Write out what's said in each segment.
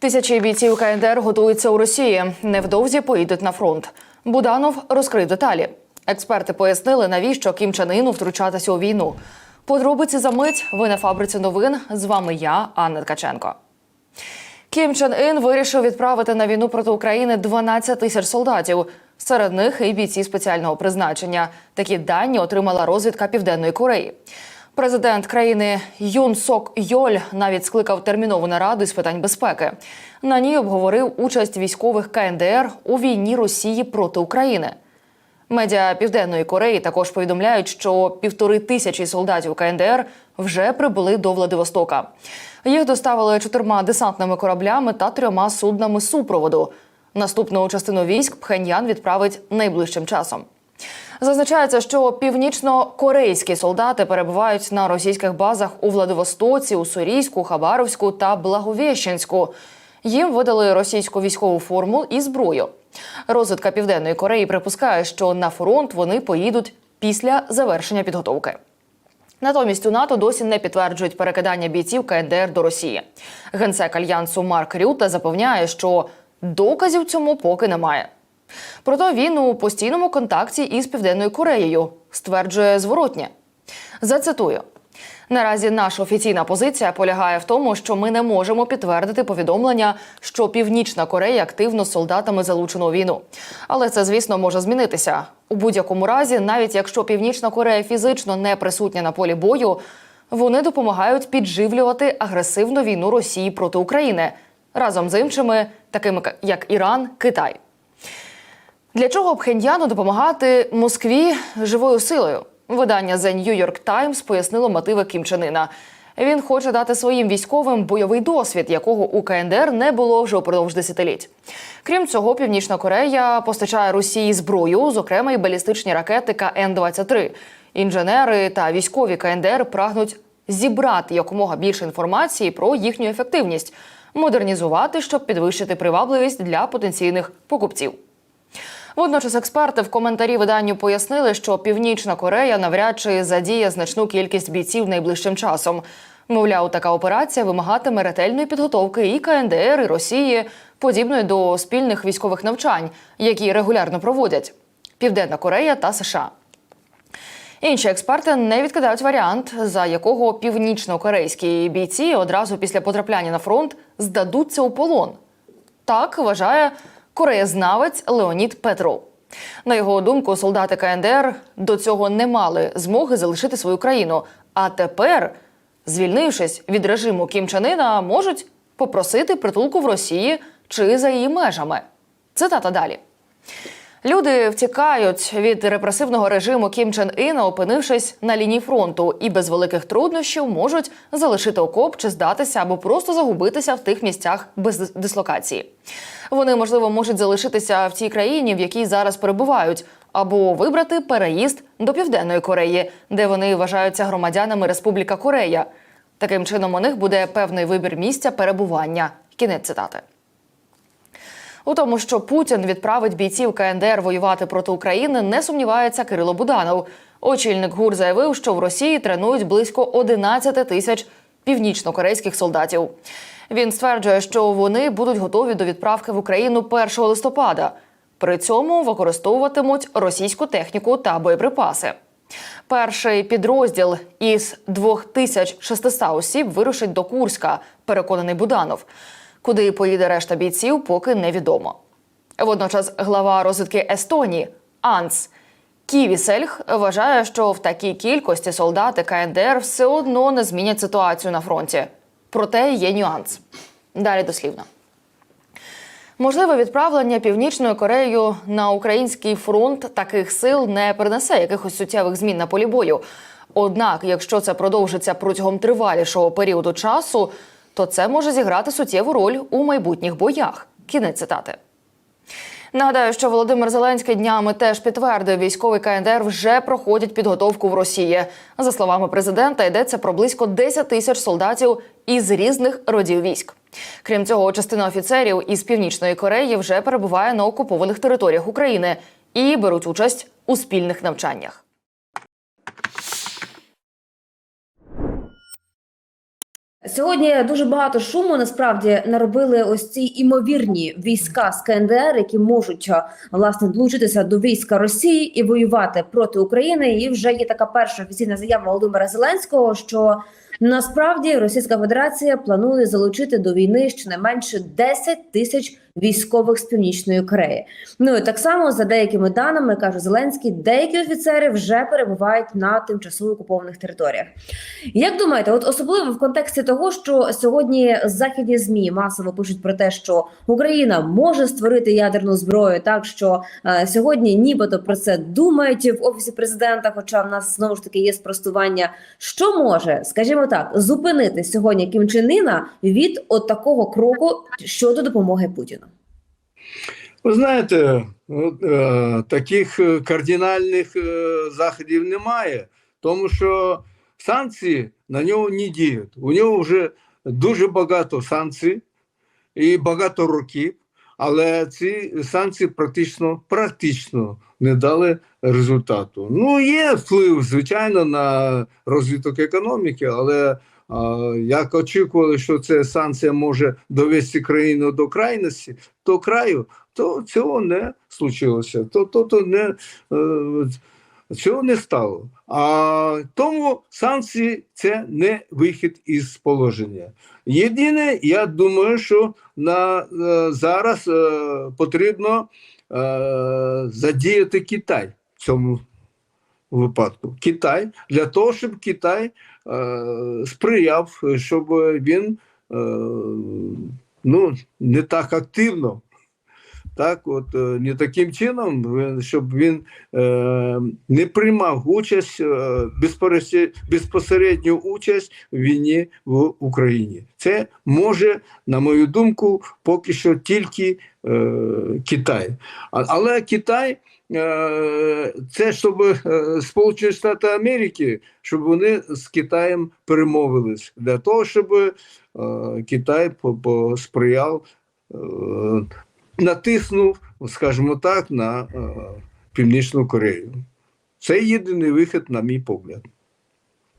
Тисячі бійців КНДР готуються у Росії. Невдовзі поїдуть на фронт. Буданов розкрив деталі. Експерти пояснили, навіщо Кім Чен Іну втручатися у війну. Подробиці за мить. Ви на фабриці новин. З вами я, Анна Ткаченко. Кім Чен Ін вирішив відправити на війну проти України 12 тисяч солдатів. Серед них і бійці спеціального призначення. Такі дані отримала розвідка Південної Кореї. Президент країни Юн Сок Йоль навіть скликав термінову нараду з питань безпеки. На ній обговорив участь військових КНДР у війні Росії проти України. Медіа Південної Кореї також повідомляють, що півтори тисячі солдатів КНДР вже прибули до Владивостока. Їх доставили чотирма десантними кораблями та трьома суднами супроводу. Наступну частину військ Пхеньян відправить найближчим часом. Зазначається, що північно-корейські солдати перебувають на російських базах у Владивостоці, Уссурійську, Хабаровську та Благовіщенську. Їм видали російську військову форму і зброю. Розвідка Південної Кореї припускає, що на фронт вони поїдуть після завершення підготовки. Натомість у НАТО досі не підтверджують перекидання бійців КНДР до Росії. Генсек альянсу Марк Рюта запевняє, що доказів цьому поки немає. Проте він у постійному контакті із Південною Кореєю стверджує зворотнє. Зацитую. Наразі наша офіційна позиція полягає в тому, що ми не можемо підтвердити повідомлення, що Північна Корея активно з солдатами залучено у війну. Але це, звісно, може змінитися. У будь-якому разі, навіть якщо Північна Корея фізично не присутня на полі бою, вони допомагають підживлювати агресивну війну Росії проти України разом з іншими, такими як Іран, Китай. Для чого Пхеньяну допомагати Москві живою силою? Видання The New York Times пояснило мотиви Кім Чен Іна. Він хоче дати своїм військовим бойовий досвід, якого у КНДР не було вже упродовж десятиліть. Крім цього, Північна Корея постачає Росії зброю, зокрема й балістичні ракети КН-23. Інженери та військові КНДР прагнуть зібрати якомога більше інформації про їхню ефективність, модернізувати, щоб підвищити привабливість для потенційних покупців. Водночас експерти в коментарі виданню пояснили, що Північна Корея навряд чи задіє значну кількість бійців найближчим часом. Мовляв, така операція вимагатиме ретельної підготовки і КНДР, і Росії, подібної до спільних військових навчань, які регулярно проводять Південна Корея та США. Інші експерти не відкидають варіант, за якого північно-корейські бійці одразу після потрапляння на фронт здадуться у полон. Так вважає кореєзнавець Леонід Петров. На його думку, солдати КНДР до цього не мали змоги залишити свою країну. А тепер, звільнившись від режиму Кім Чен Іна, можуть попросити притулку в Росії чи за її межами. Цитата далі. Люди втікають від репресивного режиму Кім Чен Іна, опинившись на лінії фронту, і без великих труднощів можуть залишити окоп чи здатися або просто загубитися в тих місцях без дислокації. Вони, можливо, можуть залишитися в тій країні, в якій зараз перебувають, або вибрати переїзд до Південної Кореї, де вони вважаються громадянами Республіка Корея. Таким чином, у них буде певний вибір місця перебування. Кінець цитати. У тому, що Путін відправить бійців КНДР воювати проти України, не сумнівається Кирило Буданов. Очільник ГУР заявив, що в Росії тренують близько 11 тисяч північно-корейських солдатів. Він стверджує, що вони будуть готові до відправки в Україну 1 листопада. При цьому використовуватимуть російську техніку та боєприпаси. Перший підрозділ із 2600 осіб вирушить до Курська, переконаний Буданов. Куди поїде решта бійців, поки невідомо. Водночас глава розвідки Естонії Анс Ківісельх вважає, що в такій кількості солдати КНДР все одно не змінять ситуацію на фронті. Проте є нюанс. Далі дослівно. Можливе відправлення Північною Кореєю на український фронт таких сил не принесе якихось суттєвих змін на полі бою. Однак, якщо це продовжиться протягом тривалішого періоду часу, то це може зіграти суттєву роль у майбутніх боях. Кінець цитати. Нагадаю, що Володимир Зеленський днями теж підтвердив, військовий КНДР вже проходять підготовку в Росії. За словами президента, йдеться про близько 10 тисяч солдатів із різних родів військ. Крім цього, частина офіцерів із північної Кореї вже перебуває на окупованих територіях України і беруть участь у спільних навчаннях. Сьогодні дуже багато шуму насправді наробили ось ці імовірні війська з КНДР, які можуть власне долучитися до війська Росії і воювати проти України. І вже є така перша офіційна заява Володимира Зеленського, що насправді Російська Федерація планує залучити до війни щонайменше 10 тисяч військових з північної Кореї. Ну і так само за деякими даними каже Зеленський, деякі офіцери вже перебувають на тимчасово окупованих територіях. Як думаєте, от особливо в контексті того, що сьогодні західні змі масово пишуть про те, що Україна може створити ядерну зброю, так що е, сьогодні нібито про це думають в офісі президента. Хоча в нас знову ж таки є спростування, що може, скажімо так, зупинити сьогодні Кім Чен Іна від от такого кроку щодо допомоги Путіну. Ви знаєте, е, таких е, кардинальних е, заходів немає, тому що санкції на нього не діють. У нього вже дуже багато санкцій і багато років, але ці санкції практично, практично не дали результату. Ну, є вплив, звичайно, на розвиток економіки, але як очікували, що ця санкція може довести країну до крайності, до краю, то цього не случилося. То, то, то не, е, цього не стало. А тому санкції це не вихід із положення. Єдине, я думаю, що на е, зараз е, потрібно задіяти Китай в цьому випадку. Китай для того, щоб Китай сприяв, щоб він е, ну, не так активно. Так, от е, не таким чином, щоб він е, не приймав участь е, безпосередню участь в війні в Україні. Це може, на мою думку, поки що тільки е, Китай. Але Китай е, це щоб е, Сполучені Штати Америки, щоб вони з Китаєм перемовились для того, щоб е, Китай по- посприяв. е, натиснув, скажімо так, на е, Північну Корею. Це єдиний вихід, на мій погляд.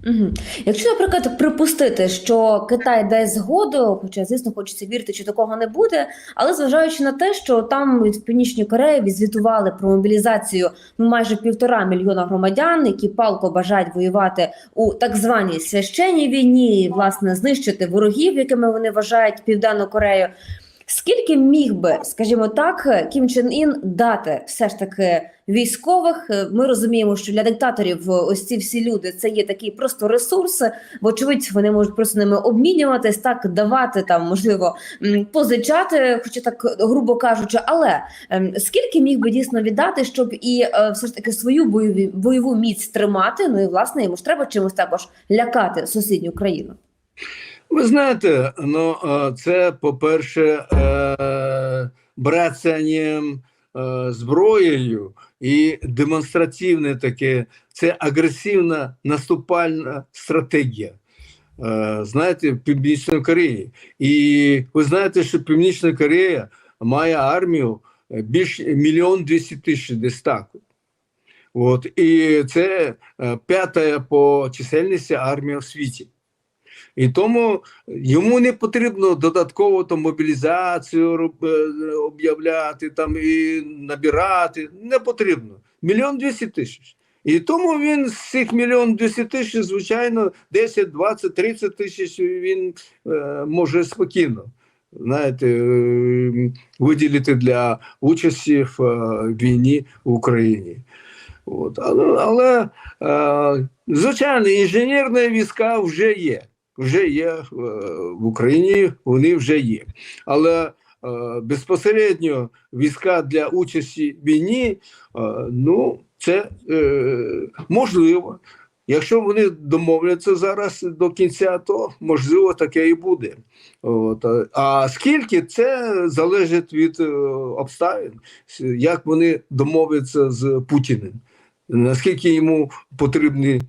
Угу. Якщо, наприклад, припустити, що Китай дасть згоду, хоча, звісно, хочеться вірити, що такого не буде, але зважаючи на те, що там в Північній Кореї відзвітували про мобілізацію майже півтора мільйона громадян, які палко бажають воювати у так званій священній війні, власне, знищити ворогів, якими вони вважають Південну Корею. Скільки міг би, скажімо так, Кім Чен Ін дати все ж таки військових? Ми розуміємо, що для диктаторів ось ці всі люди це є такі просто ресурси. Вочевидь, вони можуть просто ними обмінюватись, так давати там, можливо, позичати, хоча так грубо кажучи. Але ем, скільки міг би дійсно віддати, щоб і е, все ж таки свою бойові бойову міць тримати? Ну і власне йому ж треба чимось також лякати сусідню країну. Ви знаєте, ну е, це, по-перше, е, брацанням е, зброєю і демонстративне таке, це агресивна наступальна стратегія. Знаєте, в Північної Кореї. І ви знаєте, що Північна Корея має армію більш мільйон двісті тисяч десь так. От, і це п'ята по чисельності армія в світі. І тому йому не потрібно додатково там, мобілізацію е, об'являти там, і набирати. Не потрібно. Мільйон двісті тисяч. І тому він з цих мільйон двісті тисяч, звичайно, 10, 20, 30 тисяч він е, може спокійно знаєте, е, виділити для участі в е, війні в Україні. От. Але, але е, звичайно, інженерні війська вже є. Вже є е, в Україні, вони вже є. Але е, безпосередньо війська для участі в війні, е, ну, це можливо. Якщо вони домовляться зараз до кінця, то можливо таке і буде. От. а- скільки це залежить від обставин, як вони домовляться з Путіним, наскільки йому потрібні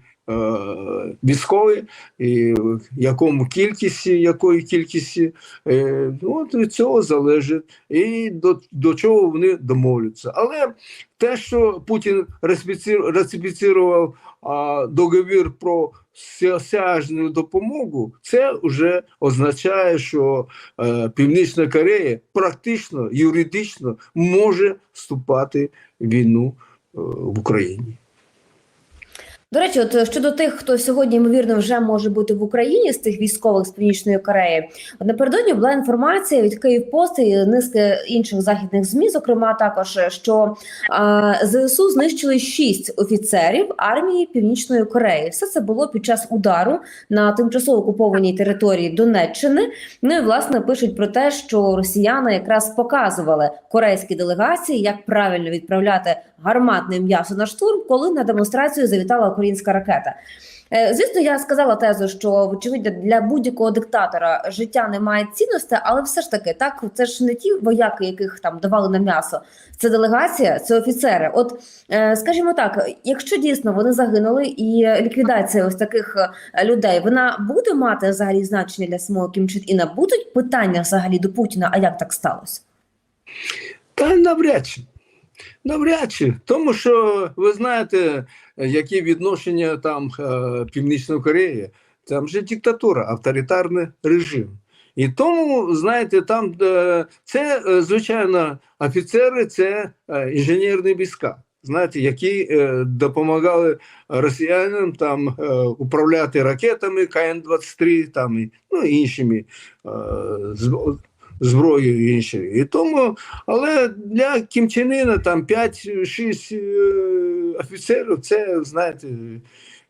військові, і якому кількості, якої кількості, е, ну, от від цього залежить і до, до чого вони домовляться. Але те, що Путін а, договір про всеосяжну допомогу, це вже означає, що е, Північна Корея практично юридично може вступати в війну е, в Україні. До речі, от е, щодо тих, хто сьогодні ймовірно вже може бути в Україні з тих військових з північної Кореї, напередодні була інформація від Київпост і низки інших західних змі, зокрема також що а, ЗСУ знищили шість офіцерів армії Північної Кореї. Все це було під час удару на тимчасово окупованій території Донеччини. Ну і власне пишуть про те, що росіяни якраз показували корейській делегації, як правильно відправляти гарматне м'ясо на штурм, коли на демонстрацію завітала українська ракета. Е, Звісно, я сказала тезу, що вочевидь для будь-якого диктатора життя не має цінності, але все ж таки, так це ж не ті вояки, яких там давали на м'ясо. Це делегація, це офіцери. От е, скажімо так, якщо дійсно вони загинули, і ліквідація ось таких е, людей вона буде мати взагалі значення для самого Кім Чен Іна? Будуть питання взагалі до Путіна? А як так сталося? Та навряд чи. Навряд чи. Тому що ви знаєте, які відношення там е, Північної Кореї, там же диктатура, авторитарний режим. І тому, знаєте, там е, це, е, звичайно, офіцери, це інженерні війська, знаєте, які допомагали росіянам там управляти ракетами КН-23 там, ну, іншими зброєю іншою. І тому, але для Кім Чен Іна там 5-6 е, офіцерів, це, знаєте,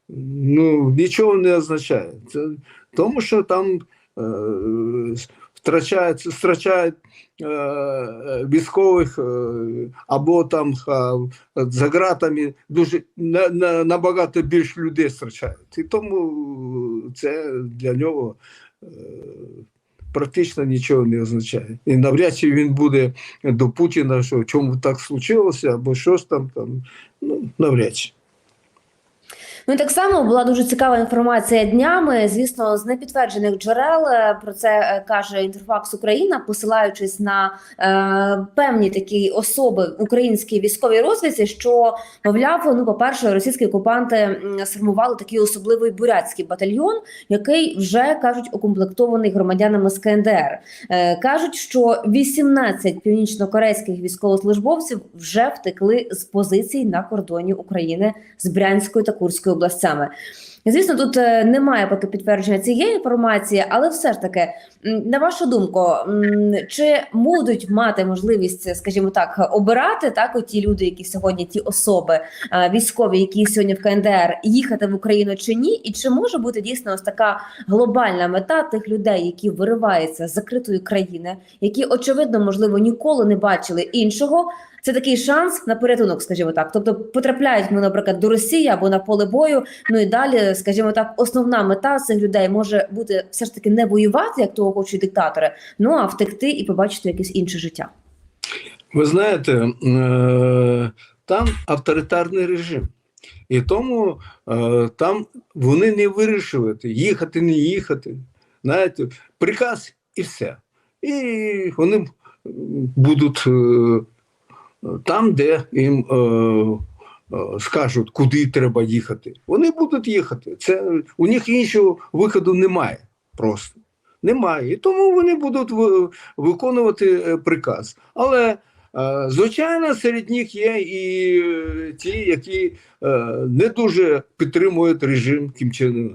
ну, нічого не означає. Це, тому що там е, втрачають, втрачають е, військових е, або там е, за ґратами дуже на, на, набагато більше людей втрачають. І тому це для нього е, практично нічого не означає. І навряд чи він буде до Путіна, що чому так случилося, або щось там, там ну, навряд чи. Ну і так само була дуже цікава інформація днями. Звісно, з непідтверджених джерел е, про це е, каже Інтерфакс Україна, посилаючись на е, певні такі особи українській військовій розвідці, що мовляв, ну по перше, російські окупанти сформували такий особливий бурятський батальйон, який вже кажуть укомплектований громадянами з КНДР. Е, кажуть, що 18 північнокорейських військовослужбовців вже втекли з позицій на кордоні України з Брянською та Курською областями. Звісно, тут е, немає поки підтвердження цієї інформації, але все ж таки, на вашу думку, чи будуть мати можливість, скажімо так, обирати так оті люди, які сьогодні ті особи е, військові, які сьогодні в КНДР, їхати в Україну чи ні? І чи може бути дійсно ось така глобальна мета тих людей, які вириваються з закритої країни, які очевидно, можливо, ніколи не бачили іншого? Це такий шанс на порятунок, скажімо так. Тобто потрапляють ми, наприклад, до Росії або на поле бою. Ну і далі, скажімо так, основна мета цих людей може бути все ж таки не воювати, як того хочуть диктатори, ну а втекти і побачити якесь інше життя. Ви знаєте, е, там авторитарний режим. І тому е, там вони не вирішують, їхати, не їхати. Знаєте, приказ і все. І вони будуть е, там, де їм е, е, скажуть, куди треба їхати. Вони будуть їхати. Це, у них іншого виходу немає просто. Немає. І тому вони будуть ви- виконувати е, приказ. Але Звичайно, серед них є і ті, які не дуже підтримують режим Кім Іна.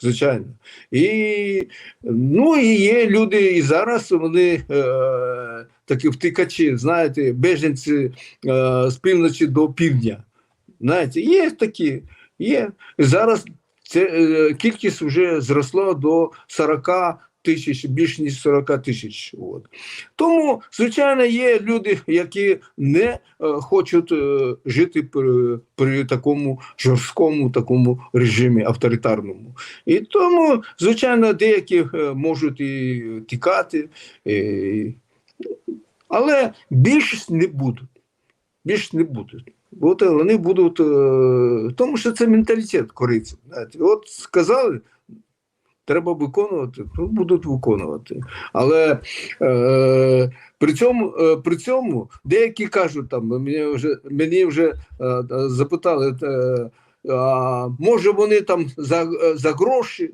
Звичайно. І, ну, і є люди, і зараз вони е, такі втикачі, знаєте, беженці е, з півночі до півдня. Знаєте, є такі, є. Зараз це, е, кількість вже зросла до 40 тисяч, більш ніж 40 тисяч. От. Тому, звичайно, є люди, які не е, хочуть е, жити при, при такому жорсткому такому режимі авторитарному. І тому, звичайно, деякі е, можуть і тікати, і... але більшість не будуть. Більш не будуть. От вони будуть, тому що це менталітет знаєте. От сказали, треба виконувати, ну, будуть виконувати. Але е, при, цьому, е, при цьому деякі кажуть, там, мені вже, мені вже е, запитали, е, а, може вони там за, за гроші.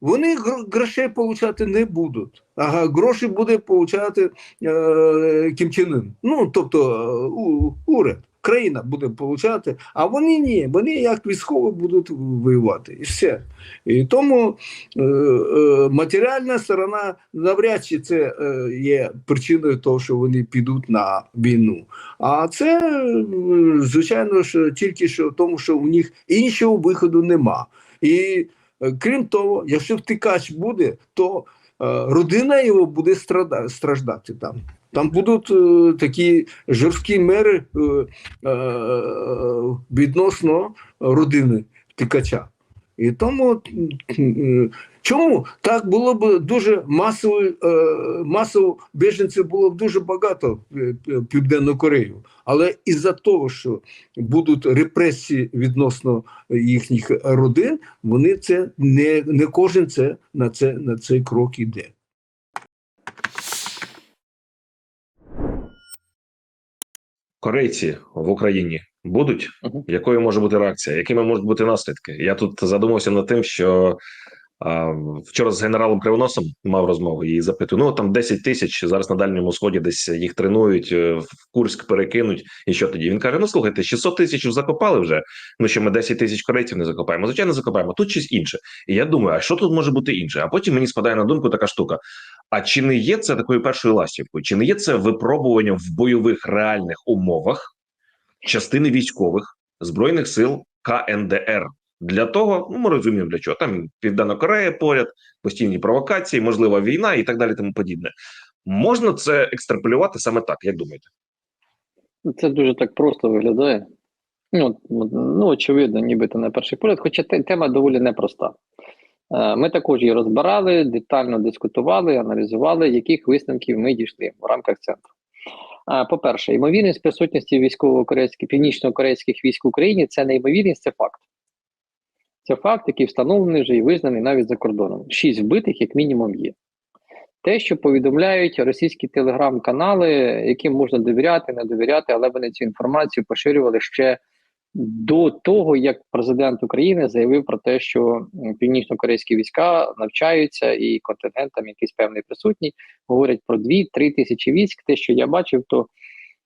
Вони грошей получати не будуть, а гроші буде получати е, Кім Чен Ын. Ну, тобто е, у, уряд, країна буде получати, а вони ні, вони як військові будуть воювати. І все. І тому е, е, матеріальна сторона навряд чи це е, є причиною того, що вони підуть на війну. А це, е, звичайно ж, тільки що в тому, що у них іншого виходу нема. І е, крім того, якщо втикач буде, то родина його буде страждати там. Там будуть е, такі жорсткі мери е, е, відносно родини втикача. І тому чому так було б дуже масово, е, масово біженців було б дуже багато в е, Південну Корею, але із-за того, що будуть репресії відносно їхніх родин, вони це не, не кожен це на це на цей крок іде. Корейці в Україні будуть? Мгм. Якою може бути реакція? Якими можуть бути наслідки? Я тут задумався над тим, що а, вчора з генералом Кривоносом мав розмову і запитую: ну там 10 тисяч зараз на дальньому сході десь їх тренують, е, в Курськ перекинуть. І що тоді? Він каже: Ну слухайте, 600 тисяч закопали вже. Ну що ми 10 тисяч корейців не закопаємо. Звичайно, закопаємо. Тут щось інше. І я думаю, а що тут може бути інше? А потім мені спадає на думку така штука. А чи не є це такою першою ластівкою? Чи не є це випробуванням в бойових реальних умовах частини військових збройних сил КНДР? Для того, ну ми розуміємо для чого. Там Південна Корея поряд, постійні провокації, можлива війна і так далі, тому подібне. Можна це екстраполювати саме так, як думаєте? Це дуже так просто виглядає. Ну, ну очевидно, нібито на перший погляд, хоча те- тема доволі непроста. Е, Ми також її розбирали, детально дискутували, аналізували, яких висновків ми дійшли в рамках центру. Е, По-перше, ймовірність присутності військово-корейських північно-корейських військ в Україні це не ймовірність, це факт. Це факт, який встановлений вже і визнаний навіть за кордоном. Шість вбитих, як мінімум, є. Те, що повідомляють російські телеграм-канали, яким можна довіряти, не довіряти, але вони цю інформацію поширювали ще до того, як президент України заявив про те, що північно-корейські війська навчаються і контингент там якийсь певний присутній. Говорять про 2-3 тисячі військ. Те, що я бачив, то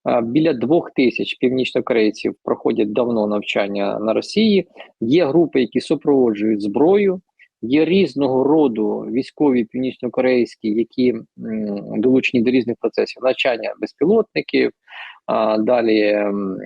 а, біля двох тисяч північнокорейців проходять давно навчання на Росії. Є групи, які супроводжують зброю. Є різного роду військові північнокорейські, які м, долучені до різних процесів навчання безпілотників, а, далі м,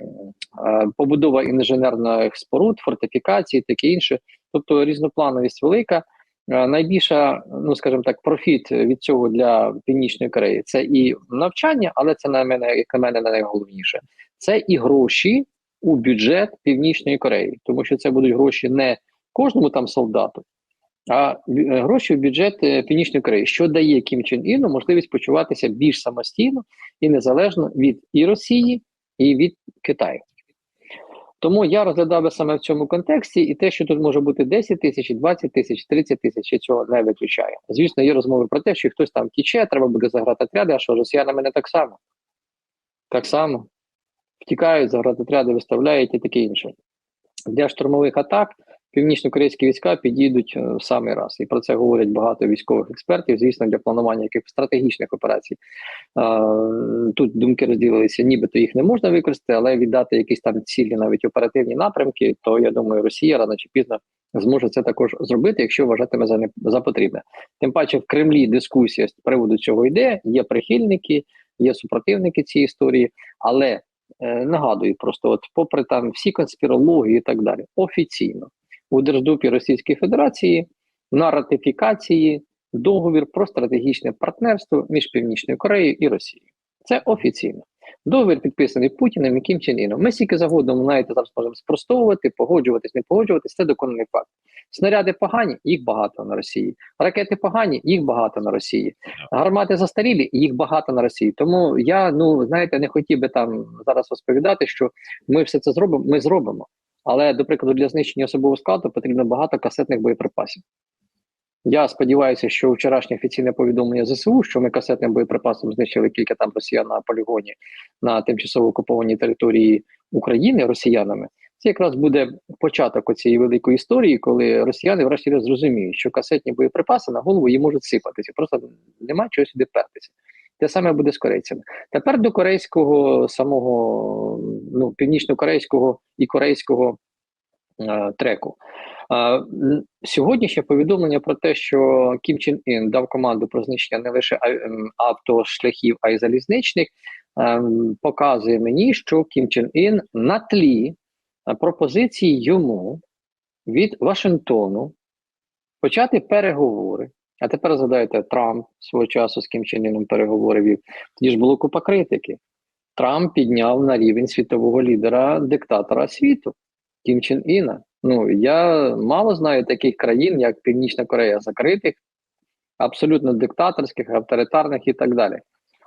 побудова інженерних споруд, фортифікацій, таке інше. Тобто різноплановість велика. А, Найбільша, ну скажімо так, профіт від цього для північної Кореї це і навчання, але це на мене, як на мене, не найголовніше. Це і гроші у бюджет Північної Кореї, тому що це будуть гроші не кожному там солдату, а е, гроші в бюджет е, Північної Кореї, що дає Кім Чен Іну можливість почуватися більш самостійно і незалежно від і Росії, і від Китаю. Тому я розглядав би саме в цьому контексті, і те, що тут може бути 10 тисяч, і 20 тисяч, 30 тисяч, я цього не виключаю. Звісно, є розмови про те, що хтось там тіче, треба буде заграти отряди, а що росіянами не так само. Так само втікають, заградотряди виставляють і таке інше. Для штурмових атак північно-корейські війська підійдуть е, в самий раз. І про це говорять багато військових експертів, звісно, для планування якихось стратегічних операцій. Е, Тут думки розділилися, нібито їх не можна використати, але віддати якісь там цілі, навіть оперативні напрямки, то я думаю, Росія рано чи пізно зможе це також зробити, якщо вважатиме за не за потрібне. Тим паче в Кремлі дискусія з приводу цього йде. Є прихильники, є супротивники цієї історії, але е, нагадую, просто от, попри там всі конспірології і так далі, офіційно у Держдупі Російської Федерації на ратифікації договір про стратегічне партнерство між Північною Кореєю і Росією. Це офіційно. Договір підписаний Путіним і Кім Чен Іном. Ми скільки завгодно знаєте, зараз можемо спростовувати, погоджуватись, не погоджуватись. Це доконаний факт. Снаряди погані, їх багато на Росії. Ракети погані, їх багато на Росії. Гармати застарілі, їх багато на Росії. Тому я ну знаєте, не хотів би там зараз розповідати, що ми все це зробимо. Ми зробимо. Але, до прикладу, для знищення особового складу потрібно багато касетних боєприпасів. Я сподіваюся, що вчорашнє офіційне повідомлення ЗСУ, що ми касетним боєприпасом знищили кілька там росіян на полігоні на тимчасово окупованій території України росіянами. Це якраз буде початок цієї великої історії, коли росіяни врешті зрозуміють, що касетні боєприпаси на голову їм можуть сипатися. Просто немає чого сюди пертися. Те саме буде з корейцями. Тепер до корейського самого ну північно-корейського і корейського е, треку. Е, сьогоднішнє повідомлення про те, що Кім Чен Ін дав команду про знищення не лише автошляхів, а й залізничних, ем, показує мені, що Кім Чен Ін на тлі е, пропозиції йому від Вашингтону почати переговори. А тепер згадайте, Трамп свого часу з Кім Чен Іном переговори. Тоді ж було купа критики. Трамп підняв на рівень світового лідера диктатора світу Кім Чен Іна. Ну я мало знаю таких країн, як Північна Корея, закритих, абсолютно диктаторських, авторитарних і так далі.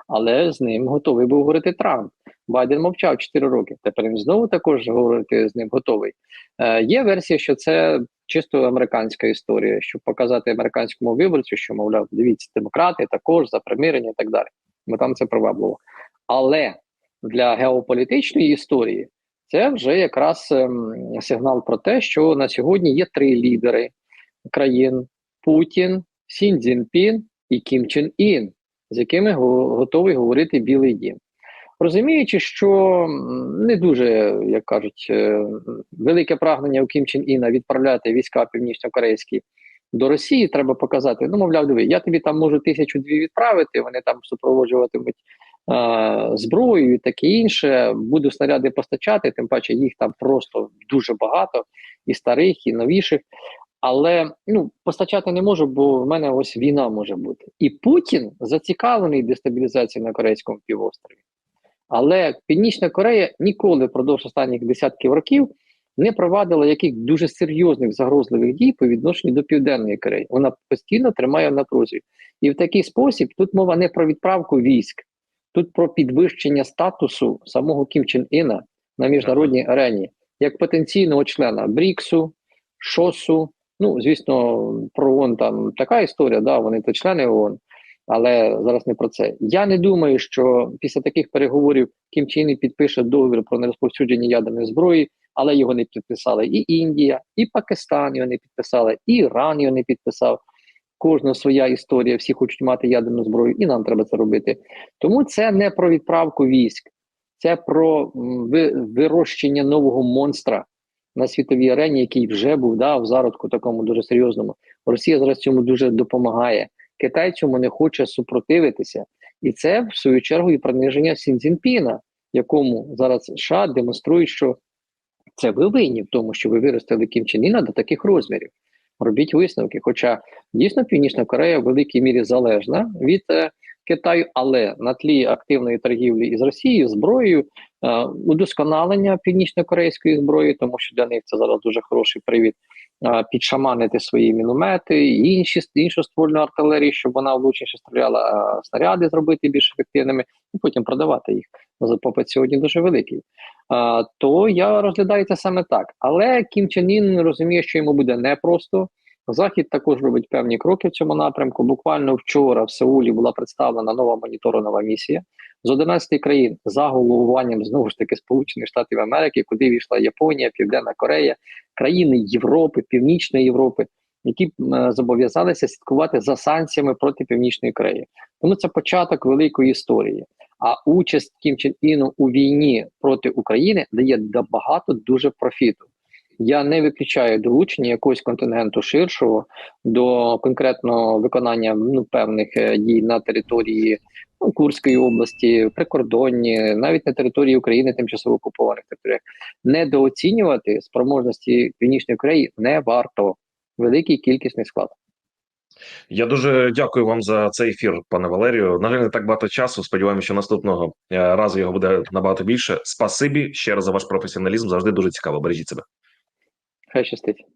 Але з ним готовий був говорити Трамп. Байден мовчав 4 роки. Тепер він знову також говорити з ним готовий. Е, є версія, що це чисто американська історія, щоб показати американському виборцю, що мовляв, дивіться, демократи також за примирення і так далі. Бо там це привабливо. Але для геополітичної історії це вже якраз ем, сигнал про те, що на сьогодні є три лідери країн: Путін, Сін Цзіньпін і Кім Чен Ін, з якими го- готовий говорити Білий Дім. Розуміючи, що не дуже, як кажуть, е, велике прагнення у Кім Чен Іна відправляти війська північно-корейські до Росії, треба показати. Ну, мовляв, диви, я тобі там можу тисячу дві відправити, вони там супроводжуватимуть е, зброю і таке інше. Буду снаряди постачати, тим паче їх там просто дуже багато, і старих, і новіших. Але ну постачати не можу, бо в мене ось війна може бути. І Путін зацікавлений в дестабілізації на Корейському півострові. Але Північна Корея ніколи впродовж останніх десятків років не провадила яких дуже серйозних загрозливих дій по відношенню до Південної Кореї. Вона постійно тримає напрузі. І в такий спосіб тут мова не про відправку військ, тут про підвищення статусу самого Кім Чен Іна на міжнародній арені як потенційного члена Бріксу, ШОСу. Ну, звісно, про ООН там така історія, да, вони то члени ООН, але зараз не про це. Я не думаю, що після таких переговорів Кім Чен підпише договір про нерозповсюдження ядерної зброї, але його не підписали і Індія, і Пакистан його не підписали, і Іран його не підписав. Кожна своя історія, всі хочуть мати ядерну зброю, і нам треба це робити. Тому це не про відправку військ, це про вирощення нового монстра на світовій арені, який вже був да, в зародку такому дуже серйозному. Росія зараз цьому дуже допомагає. Китай цьому не хоче супротивитися, і це в свою чергу і приниження Сін Цзіньпіна, якому зараз США демонструють, що це ви винні в тому, що ви виростили Кім Чен Іна до таких розмірів. Робіть висновки. Хоча дійсно Північна Корея в великій мірі залежна від е, Китаю, але на тлі активної торгівлі із Росією, зброєю, е, удосконалення північно-корейської зброї, тому що для них це зараз дуже хороший привід підшаманити свої міномети і інші іншу ствольну артилерію, щоб вона влучніше стріляла, снаряди зробити більш ефективними, і потім продавати їх. Попит сьогодні дуже великий. А, то я розглядаю це саме так. Але Кім Чен Ін розуміє, що йому буде непросто. Захід також робить певні кроки в цьому напрямку. Буквально вчора в Сеулі була представлена нова моніторингова місія з 11 країн за головуванням знову ж таки Сполучених Штатів Америки, куди війшла Японія, Південна Корея, країни Європи, Північної Європи, які е, зобов'язалися слідкувати за санкціями проти Північної Кореї. Тому це початок великої історії. А участь Кім Чен Іну у війні проти України дає да- багато дуже профіту. Я не виключаю долучення якогось контингенту ширшого до конкретного виконання ну, певних е, дій на території ну, Курської області, прикордонні, навіть на території України, тимчасово окупованих територіях. Недооцінювати спроможності Північної Кореї не варто. Великий кількісний склад. Я дуже дякую вам за цей ефір, пане Валерію. На жаль, не так багато часу. Сподіваємося, що наступного е, разу його буде набагато більше. Спасибі ще раз за ваш професіоналізм. Завжди дуже цікаво. Бережіть себе. Хай щастить.